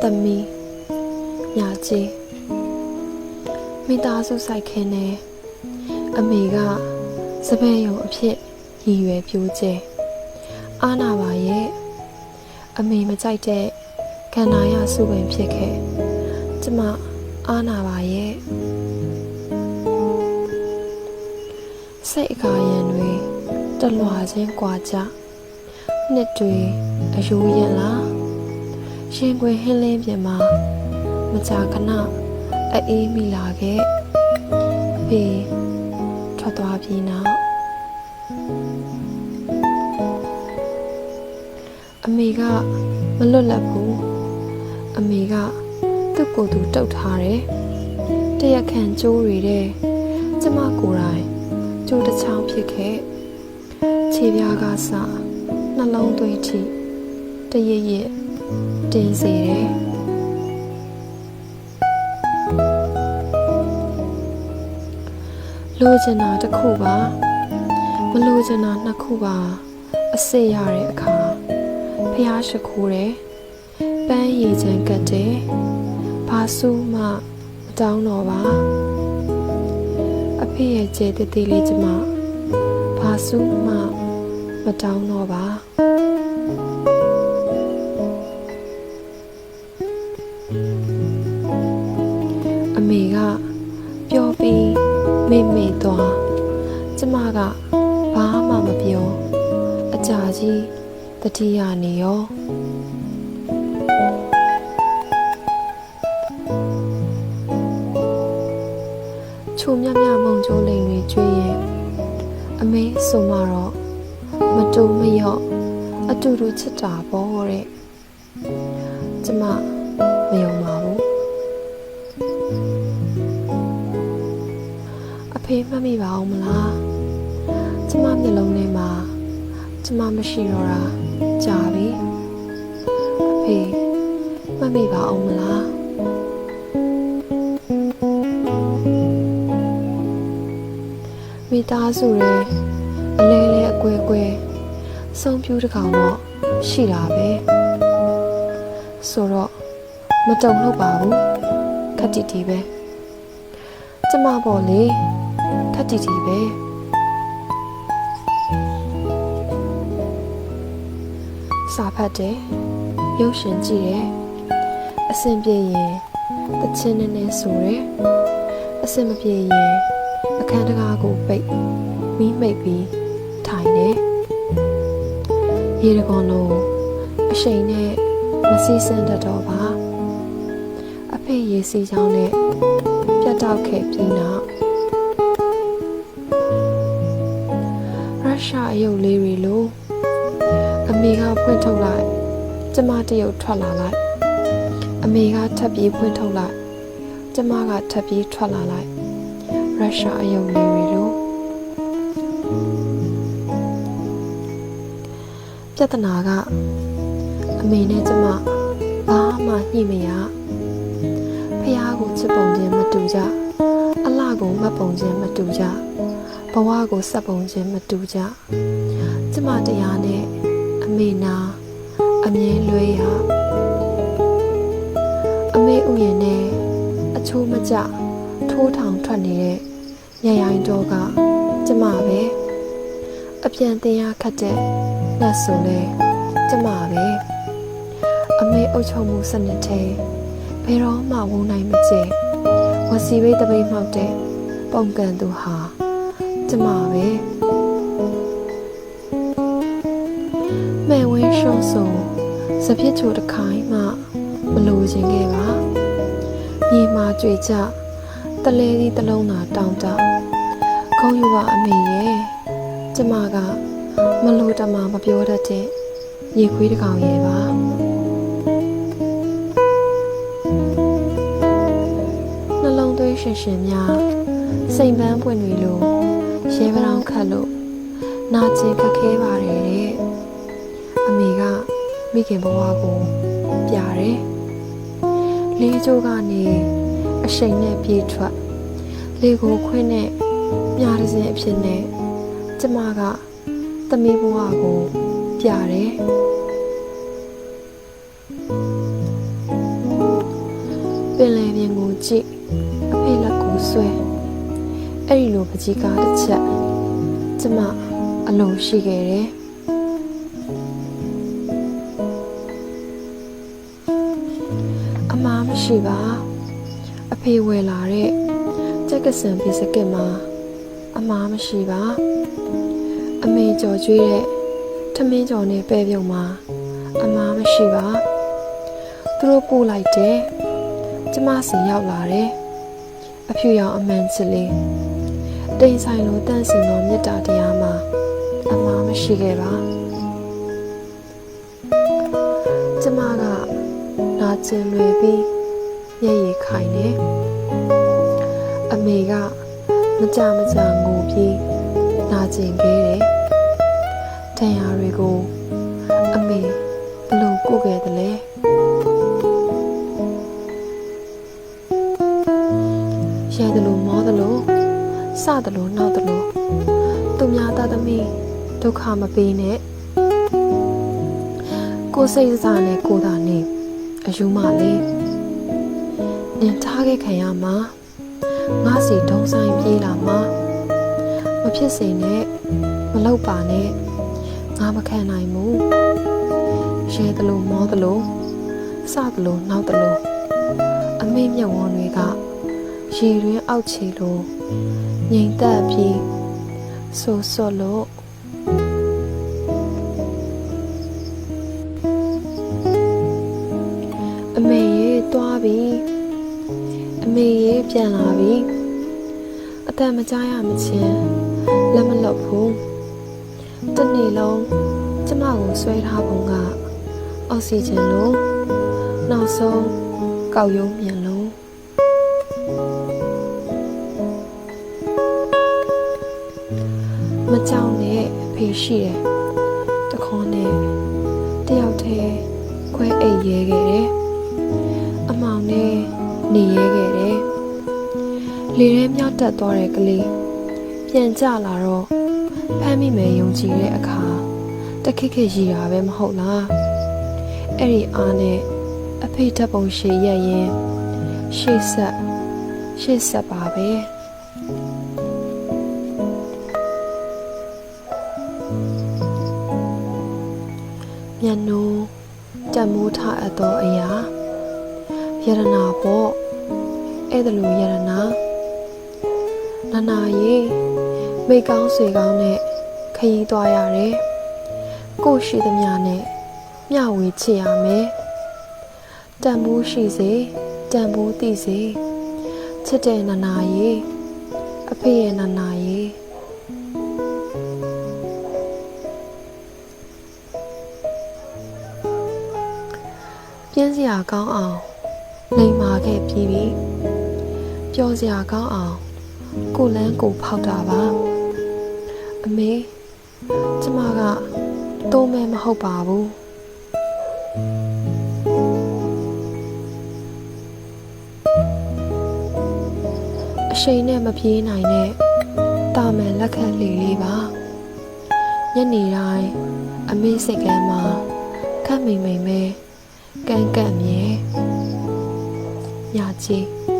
သမီးညာကြီးမိသားစုစိုက်ခင်းနေအမေကစပယ်ယုံအဖြစ်ရည်ရွယ်ပြိုးကျဲအာနာပါရဲ့အမေမကြိုက်တဲ့ကန္နာရစုပင်ဖြစ်ခဲ့ကျမအာနာပါရဲ့စိတ်အကာရန်တွေတလွာချင်းကွာကြနှစ်တွေအယိုးရင်လား ရှင်ခွင်ဟင်းလင်းပြင်မှာမကြာခဏအေးမိလာခဲ့အဖေထွက်သွားပြီးနောက်အမေကမလွတ်လပ်ဘူးအမေကသူ့ကိုယ်သူတုတ်ထားတယ်တရက်ခန့်ကျိုးတွေတဲ့ကျမကိုယ်တိုင်ကျိုးတစ်ချောင်းဖြစ်ခဲ့ခြေပြားကစနှလုံးသွေးထိတရရစ် တင်းစေတယ်လိုချင်တာတစ်ခုပါမလိုချင်တာနှစ်ခုပါအစစ်ရတဲ့အခါဖျားရှိခိုးတယ်ပန်းရည်ချမ်းကတ်တယ်ဘာစုမှမတောင်းတော့ပါအဖေရဲ့ကျဲတသေးလေးကျမဘာစုမှမတောင်းတော့ပါ ကျမကဘာမှမပြောအကြာကြီးတတိယနေရောချုံမြမြမုံကျိုးလိန်တွေကျွေးရင်အမေဆိုမှတော့မတူမရော့အတူတူချစ်တာပေါ့တဲ့ကျမမ ဖေမှတ်မိပါအောင်မလားကျမမျက်လုံးထဲမှာကျမမရှိတော့တာကြာပြီအဖေမှတ်မိပါအောင်မလားမိသားစုရဲ့အလဲလဲအကွဲကွဲဆုံးပြူးတစ်ကောင်တော့ရှိတာပဲဆိုတော့မတုံလို့ပါဘူးခက်တီတီပဲကျမပေါ့လေ ခက်တီတီပဲစာဖတ်တယ်ရုပ်ရှင်ကြည့်တယ်အဆင်ပြေရင်တချင်းနဲ့နဲ့ဆိုတယ်အဆင်မပြေရင်အခန်းတကားကိုပိတ်မီးမိတ်ပြီးထိုင်တယ်ရေတကောလုံးအရှိန်နဲ့မစီးစင်တတ်တော့ပါအဖေရေစီချောင်းနဲ့ပြတ်တောက်ခဲ့ပြီးနောက် အယုတ်လေးတွေလိုအမေကဖွင့်ထုတ်လိုက်ကျမတရုတ်ထွက်လာလိုက်အမေကထပ်ပြီးဖွင့်ထုတ်လိုက်ကျမကထပ်ပြီးထွက်လာလိုက်ရုရှားအယုတ်လေးတွေလိုပြဿနာကအမေနဲ့ကျမဘာမှညှိမရဖះကိုချစ်ပုံချင်းမတူကြအလှကိုမတ်ပုံချင်းမတူကြဘ ဝကိုစက်ပုံချင်းမတူကြကျမတရားနဲ့အမေနာအမြင်လွဲရအမေဥယျာဉ်နဲ့အချိုးမကျထိုးထောင်ထွက်နေတဲ့ညရိုင်းတော့ကကျမပဲအပြန်တင်ရခတ်တဲ့လက်ဆိုလဲကျမပဲအမေအုပ်ချုပ်မှုစနစ်ထဲဘယ်တော့မှဝုန်းနိုင်မကျဲဝစီဝိတ်တပိတ်မှောက်တဲ့ပုံကန်သူဟာ ကျမပဲမဲ့ဝင်းရှုံးဆိုစပြစ်ချိုတစ်ခိုင်းမှမလိုချင်ခဲ့ပါမြေမှာကြွေကြတလဲဒီတလုံးသာတောင်းတခုံးယူပါအမေရဲ့ကျမကမလို့တမမပြောတတ်တဲ့ရေခွေးတစ်ကောင်ရဲ့ပါနှလုံးသွေးရှင်ရှင်များစိမ်ပန်းပွင့်တွေလို ရဲပတောင်ခတ်လို့နာကျင်ခက်ခဲပါတယ်တဲ့အမေကမိခင်ဘဝကိုပြတယ်လေးချိုးကနေအရှိန်နဲ့ပြေးထွက်လေကိုခွင်းနဲ့မြားတစ်စင်အဖြစ်နဲ့ကျမကသမီးဘဝကိုပြတယ်ပင်လယ်ပြင်ကိုကြည့်အဖေလက်ကိုဆွဲ အဲ့ဒီလိုပကြီးကားတစ်ချက်ကျမအလုံးရှိခဲ့တယ်အမားမရှိပါအဖေဝယ်လာတဲ့ကြက်ကစံဘီစကစ်မှာအမားမရှိပါအမေကြော်ကျွေးတဲ့ထမင်းကြော်နဲ့ပဲပြုံမှာအမားမရှိပါသူတို့ပို့လိုက်တယ်ကျမစီရောက်လာတယ်အဖြူရောင်အမှန်ချစ်လေး တိမ်ဆိုင်လိုတန့်စင်သောမေတ္တာတရားမှာအမားမရှိခဲ့ပါကျမကနာကျင်လွယ်ပြီးမျက်ရည်ခိုင်နေအမေကမကြမကြငိုပြီးနာကျင်ခဲ့တယ်တန်ရာတွေကို အမေဘလို့ကုတ်ခဲ့တယ်လဲရဲတယ်လို့မောတယ်လို့ စတယ်လို့နောက်တယ်လို့သူများသားသမီးဒုက္ခမပေးနဲ့ကိုယ်စိတ်စားနဲ့ကိုယ်သာနေအယူမလေးနင်ထားခဲ့ခံရမှာငါစီဒုံဆိုင်ပြေးလာမှာမဖြစ်စေနဲ့မလောက်ပါနဲ့ငါမခံနိုင်ဘူးရဲတယ်လို့မောတယ်လို့စတယ်လို့နောက်တယ်လို့အမေမျက်ဝန်းတွေကရေတွင်အောက်ချီလို့ ငြိမ်သက်ပြီးဆိုဆွတ်လို့အမေရေတွားပြီအမေရေပြန်လာပြီအတန်မကြားရမချင်းလက်မလွတ်ဘူးတနေ့လုံးကျမကိုဆွဲထားပုံကအောက်ဆီဂျင်လို့နောက်ဆုံးကောက်ရုံးမြန်လို့ ဖေရှိတယ်တခေါနဲ့တယောက်တည်းခွဲအိတ်ရဲခဲ့တယ်အမောင်နဲ့နေရဲခဲ့တယ်လေထဲမြောက်တက်သွားတဲ့ကလေးပြန်ကြလာတော့ဖမ်းမိမယ်ယုံကြည်တဲ့အခါတခက်ခက်ရည်တာပဲမဟုတ်လားအဲ့ဒီအားနဲ့အဖေဓာတ်ပုံရှည်ရက်ရင်ရှေ့ဆက်ရှေ့ဆက်ပါပဲ မျက်နှိုးတတ်မိုးထအပ်သောအရာယရနာပေါ့အဲ့ဒါလိုယရနာနာနာရေမိတ်ကောင်းဆွေကောင်းနဲ့ခရီးသွားရတယ်ကို့ရှိသမျှနဲ့မျှဝေချစ်ရမယ်တန်ဖိုးရှိစေတန်ဖိုးသိစေချစ်တဲ့နာနာရေအဖေရဲ့နာနာရေ ရာကောင်းအောင်လိမ်မာခဲ့ပြီးပြီပျော်စရာကောင်းအောင်ကိုလန်းကိုဖောက်တာပါအမေကျမကတိုးမဲမဟုတ်ပါဘူးအရှိန်နဲ့မပြေးနိုင်တဲ့တာမန်လက်ခတ်လေးလေးပါညနေတိုင်းအမေစိတ်ကမ်းမှာခတ်မိန်မိ န်ပဲကန်းကန့်မြဲညကြီး